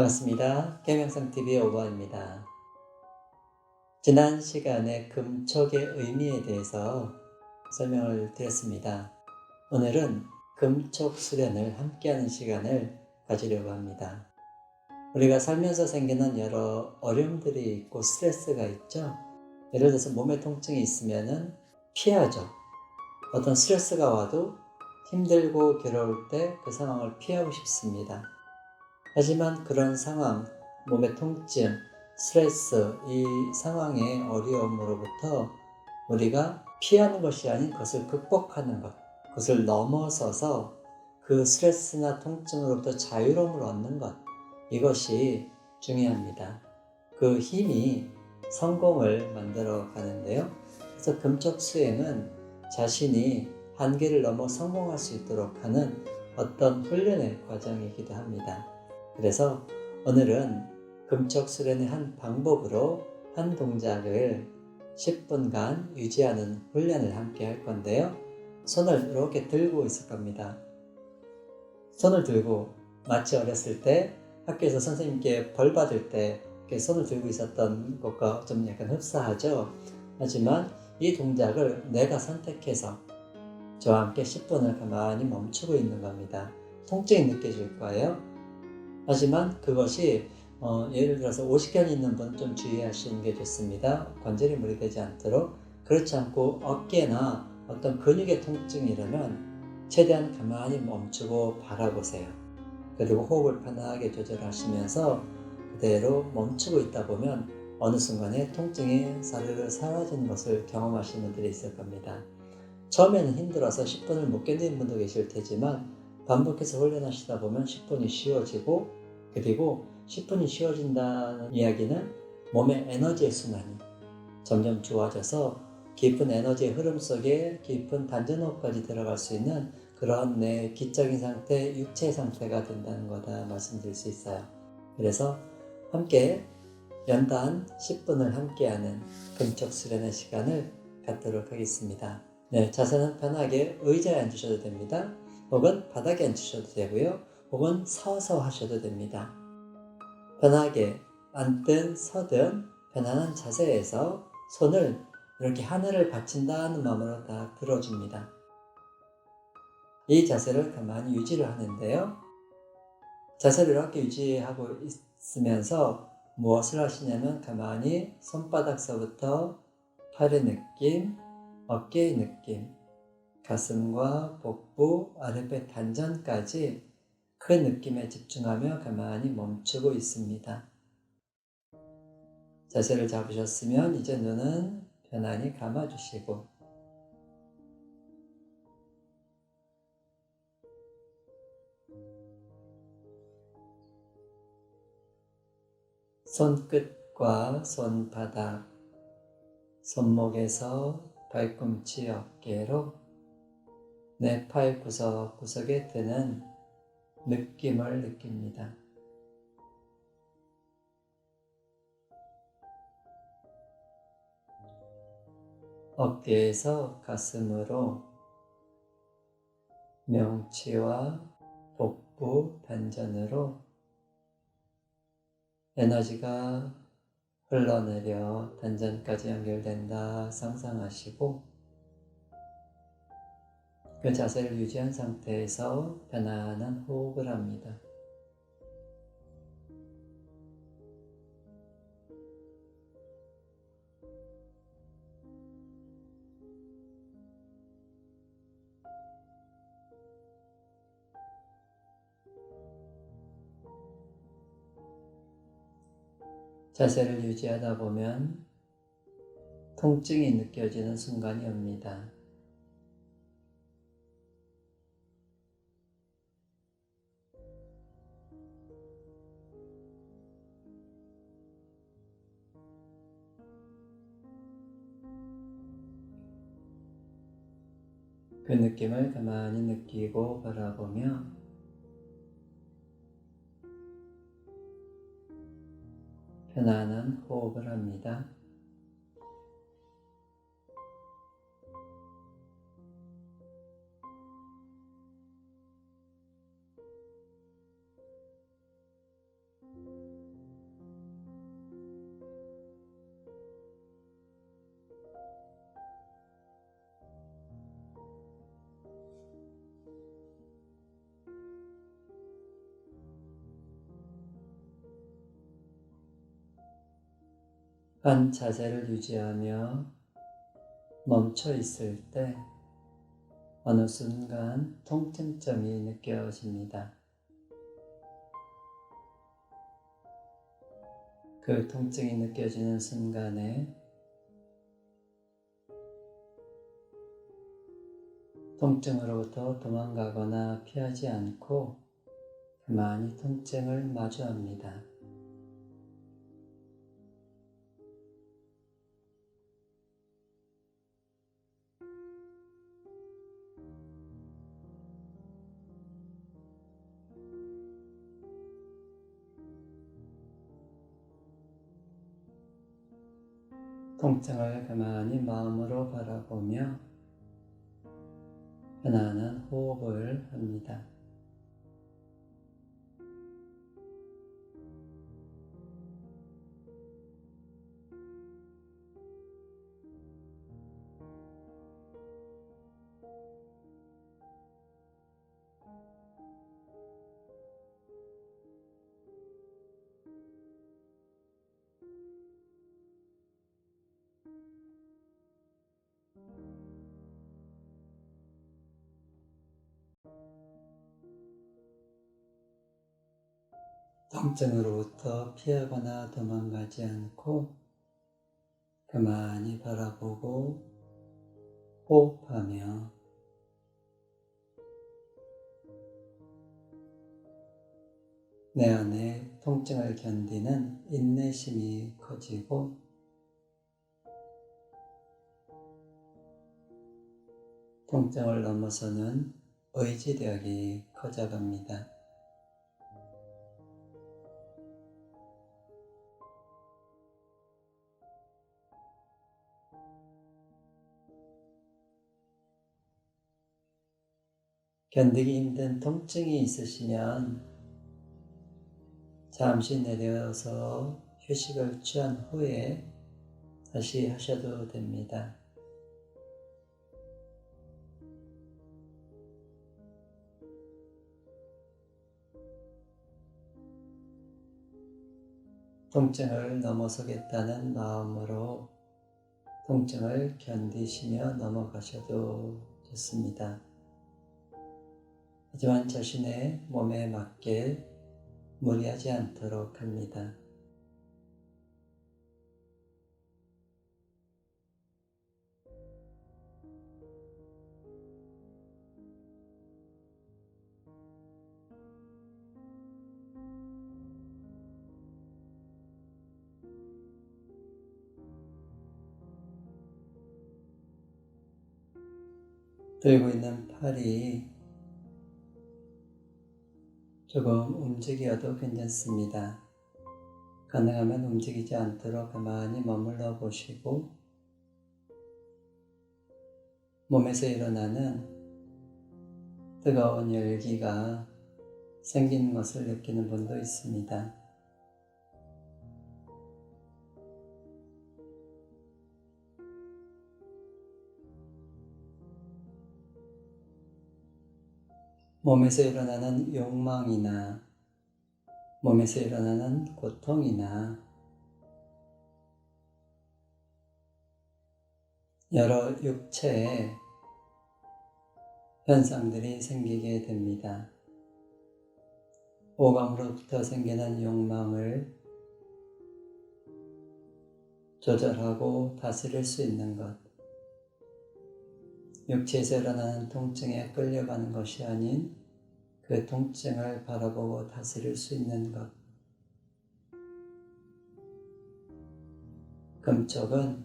반갑습니다. 계명성TV의 오버입니다. 지난 시간에 금촉의 의미에 대해서 설명을 드렸습니다. 오늘은 금촉 수련을 함께하는 시간을 가지려고 합니다. 우리가 살면서 생기는 여러 어려움들이 있고 스트레스가 있죠. 예를 들어서 몸에 통증이 있으면 피하죠. 어떤 스트레스가 와도 힘들고 괴로울 때 그 상황을 피하고 싶습니다. 하지만 그런 상황, 몸의 통증, 스트레스, 이 상황의 어려움으로부터 우리가 피하는 것이 아닌 그것을 극복하는 것, 그것을 넘어서서 그 스트레스나 통증으로부터 자유로움을 얻는 것, 이것이 중요합니다. 그 힘이 성공을 만들어 가는데요. 그래서 금쪽 수행은 자신이 한계를 넘어 성공할 수 있도록 하는 어떤 훈련의 과정이기도 합니다. 그래서 오늘은 금쪽 수련의 한 방법으로 한 동작을 10분간 유지하는 훈련을 함께 할 건데요. 손을 이렇게 들고 있을 겁니다. 손을 들고 마치 어렸을 때 학교에서 선생님께 벌 받을 때 이렇게 손을 들고 있었던 것과 좀 약간 흡사하죠. 하지만 이 동작을 내가 선택해서 저와 함께 10분을 가만히 멈추고 있는 겁니다. 통증이 느껴질 거예요. 하지만 그것이 어, 예를 들어서 50견 있는 분 좀 주의하시는 게 좋습니다. 관절이 무리되지 않도록 그렇지 않고 어깨나 어떤 근육의 통증이 일으면 최대한 가만히 멈추고 바라보세요. 그리고 호흡을 편하게 조절하시면서 그대로 멈추고 있다 보면 어느 순간에 통증이 사르르 사라지는 것을 경험하시는 분들이 있을 겁니다. 처음에는 힘들어서 10분을 못 견디는 분도 계실 테지만 반복해서 훈련하시다 보면 10분이 쉬워지고 그리고 10분이 쉬워진다는 이야기는 몸의 에너지의 순환이 점점 좋아져서 깊은 에너지의 흐름 속에 깊은 단전호흡까지 들어갈 수 있는 그런 내 기적인 상태, 육체 상태가 된다는 거다 말씀드릴 수 있어요. 그래서 함께 연단 10분을 함께하는 금쪽 수련의 시간을 갖도록 하겠습니다. 네, 자세는 편하게 의자에 앉으셔도 됩니다. 혹은 바닥에 앉으셔도 되고요. 혹은 서서 하셔도 됩니다. 편하게 앉든 서든 편안한 자세에서 손을 이렇게 하늘을 받친다는 마음으로 다 들어줍니다. 이 자세를 가만히 유지를 하는데요. 자세를 이렇게 유지하고 있으면서 무엇을 하시냐면 가만히 손바닥서부터 팔의 느낌, 어깨의 느낌, 가슴과 복부, 아랫배 단전까지 그 느낌에 집중하며 가만히 멈추고 있습니다. 자세를 잡으셨으면 이제 눈은 편안히 감아주시고 손끝과 손바닥, 손목에서 발꿈치 어깨로 내 팔 구석구석에 드는 느낌을 느낍니다. 어깨에서 가슴으로 명치와 복부 단전으로 에너지가 흘러내려 단전까지 연결된다 상상하시고 그 자세를 유지한 상태에서 편안한 호흡을 합니다. 자세를 유지하다 보면 통증이 느껴지는 순간이 옵니다. 그 느낌을 가만히 느끼고 바라보며 편안한 호흡을 합니다. 한 자세를 유지하며 멈춰 있을 때 어느 순간 통증점이 느껴집니다. 그 통증이 느껴지는 순간에 통증으로부터 도망가거나 피하지 않고 가만히 통증을 마주합니다. 통증을 가만히 마음으로 바라보며 편안한 호흡을 합니다. 통증으로부터 피하거나 도망가지 않고 가만히 바라보고 호흡하며 내 안에 통증을 견디는 인내심이 커지고 통증을 넘어서는 의지력이 커져갑니다. 견디기 힘든 통증이 있으시면 잠시 내려서 휴식을 취한 후에 다시 하셔도 됩니다. 통증을 넘어서겠다는 마음으로 통증을 견디시며 넘어가셔도 좋습니다. 하지만 자신의 몸에 맞게 무리하지 않도록 합니다. 들고 있는 팔이 조금 움직여도 괜찮습니다. 가능하면 움직이지 않도록 가만히 머물러 보시고 몸에서 일어나는 뜨거운 열기가 생긴 것을 느끼는 분도 있습니다. 몸에서 일어나는 욕망이나 몸에서 일어나는 고통이나 여러 육체의 현상들이 생기게 됩니다. 오감으로부터 생기는 욕망을 조절하고 다스릴 수 있는 것. 육체에서 일어나는 통증에 끌려가는 것이 아닌 그 통증을 바라보고 다스릴 수 있는 것. 금쪽은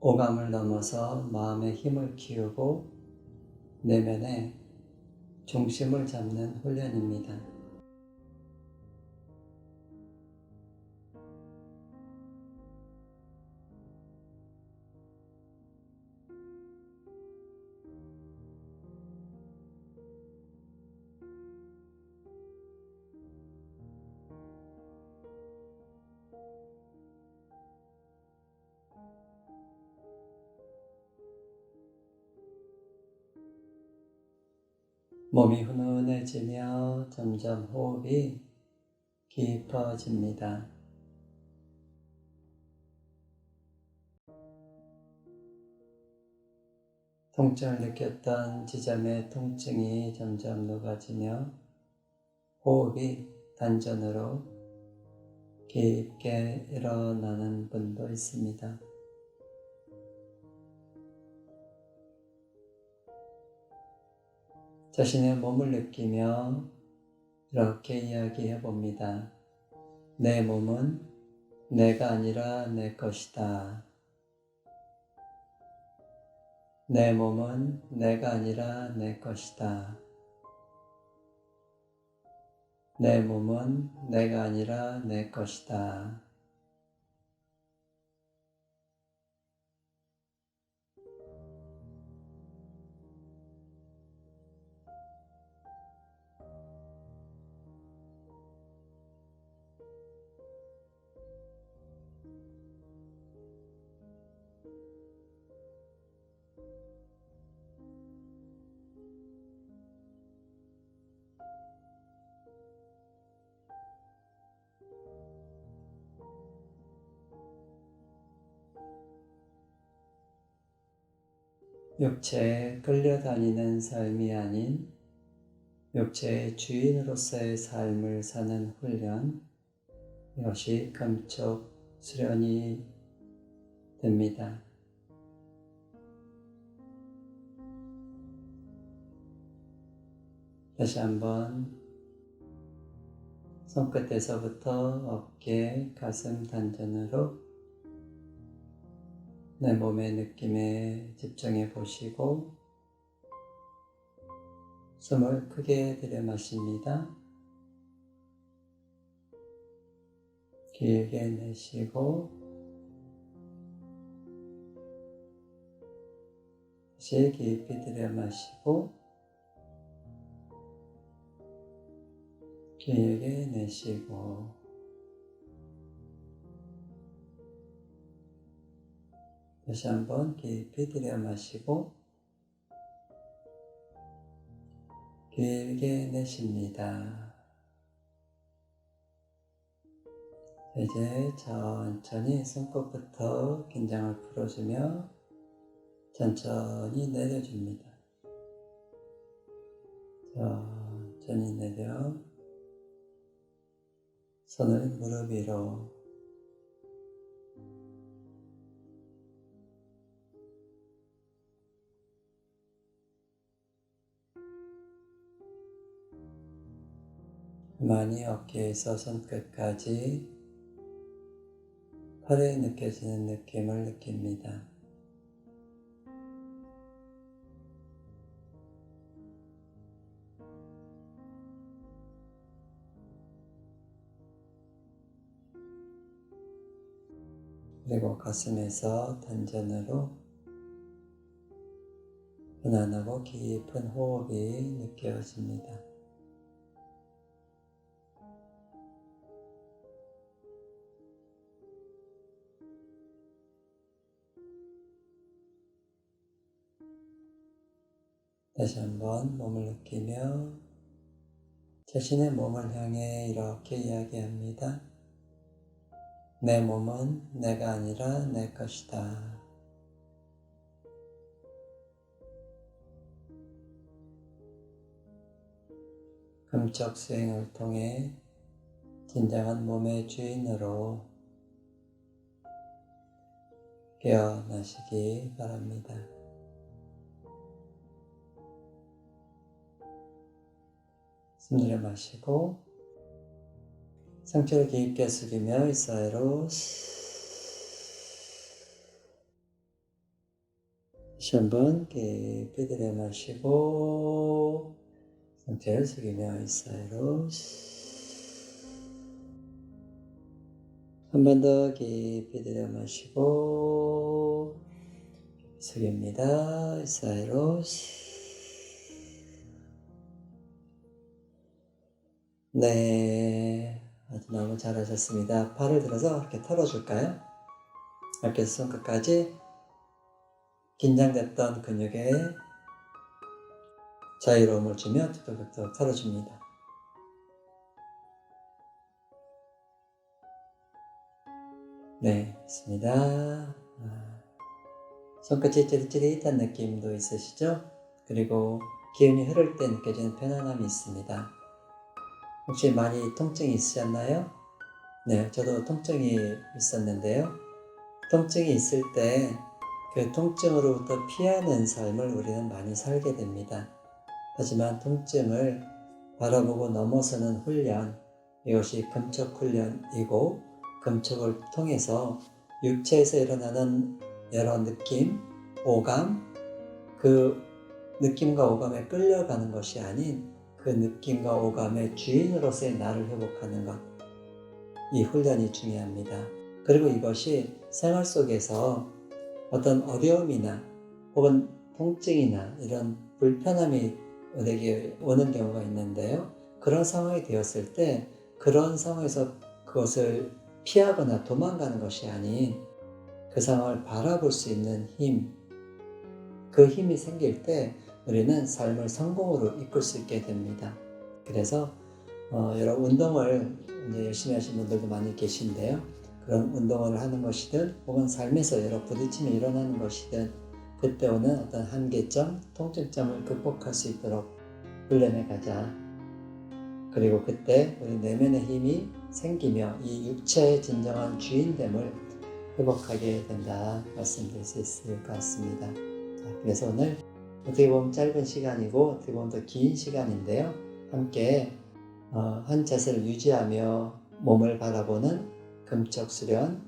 오감을 넘어서 마음의 힘을 키우고 내면의 중심을 잡는 훈련입니다. 몸이 훈훈해지며 점점 호흡이 깊어집니다. 통증을 느꼈던 지점의 통증이 점점 녹아지며 호흡이 단전으로 깊게 일어나는 분도 있습니다. 자신의 몸을 느끼며 이렇게 이야기해 봅니다. 내 몸은 내가 아니라 내 것이다. 내 몸은 내가 아니라 내 것이다. 내 몸은 내가 아니라 내 것이다. 육체에 끌려다니는 삶이 아닌 육체의 주인으로서의 삶을 사는 훈련, 이것이 감촉 수련이 됩니다. 다시 한번 손끝에서부터 어깨, 가슴 단전으로 내 몸의 느낌에 집중해 보시고 숨을 크게 들여 마십니다. 길게 내쉬고 다시 깊이 들여 마시고 길게 내쉬고 다시 한번 깊이 들여 마시고 길게 내쉽니다. 이제 천천히 손끝부터 긴장을 풀어주며 천천히 내려줍니다. 천천히 내려 손을 무릎 위로 많이 어깨에서 손끝까지 팔에 느껴지는 느낌을 느낍니다. 그리고 가슴에서 단전으로 편안하고 깊은 호흡이 느껴집니다. 다시 한번 몸을 느끼며 자신의 몸을 향해 이렇게 이야기합니다. 내 몸은 내가 아니라 내 것이다. 금적 수행을 통해 진정한 몸의 주인으로 깨어나시기 바랍니다. 숨 들여 마시고 상체를 깊게 숙이며 이 사이로 다시 한번 깊이 들여 마시고 상체를 숙이며 이 사이로 한 번 더 깊이 들여 마시고 숙입니다. 이 사이로 네, 아주 너무 잘하셨습니다. 팔을 들어서 이렇게 털어줄까요? 이렇게 손끝까지 긴장됐던 근육에 자유로움을 주며 툭툭툭 털어줍니다. 네, 있습니다. 손끝이 찌릿찌릿한 느낌도 있으시죠? 그리고 기운이 흐를 때 느껴지는 편안함이 있습니다. 혹시 많이 통증이 있으셨나요? 네, 저도 통증이 있었는데요. 통증이 있을 때 그 통증으로부터 피하는 삶을 우리는 많이 살게 됩니다. 하지만 통증을 바라보고 넘어서는 훈련, 이것이 금척 훈련이고, 금척을 통해서 육체에서 일어나는 여러 느낌, 오감, 그 느낌과 오감에 끌려가는 것이 아닌 그 느낌과 오감의 주인으로서의 나를 회복하는 것. 이 훈련이 중요합니다. 그리고 이것이 생활 속에서 어떤 어려움이나 혹은 통증이나 이런 불편함이 우리에게 오는 경우가 있는데요. 그런 상황이 되었을 때 그런 상황에서 그것을 피하거나 도망가는 것이 아닌 그 상황을 바라볼 수 있는 힘, 그 힘이 생길 때 우리는 삶을 성공으로 이끌 수 있게 됩니다. 그래서 어, 여러 운동을 이제 열심히 하시는 분들도 많이 계신데요. 그런 운동을 하는 것이든 혹은 삶에서 여러 부딪힘이 일어나는 것이든 그때 오는 어떤 한계점, 통증점을 극복할 수 있도록 훈련해 가자. 그리고 그때 우리 내면의 힘이 생기며 이 육체의 진정한 주인됨을 회복하게 된다 말씀드릴 수 있을 것 같습니다. 자, 그래서 오늘 어떻게 보면 짧은 시간이고 어떻게 보면 더 긴 시간인데요. 함께 어, 한 자세를 유지하며 몸을 바라보는 금적 수련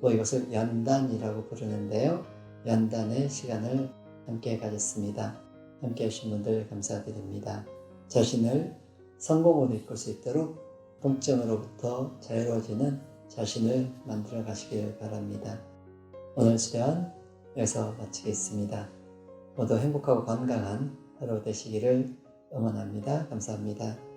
또 이것을 연단이라고 부르는데요. 연단의 시간을 함께 가졌습니다. 함께 하신 분들 감사드립니다. 자신을 성공으로 이끌 수 있도록 통증으로부터 자유로워지는 자신을 만들어 가시길 바랍니다. 오늘 수련 여기서 마치겠습니다. 모두 행복하고 건강한 하루 되시기를 응원합니다. 감사합니다.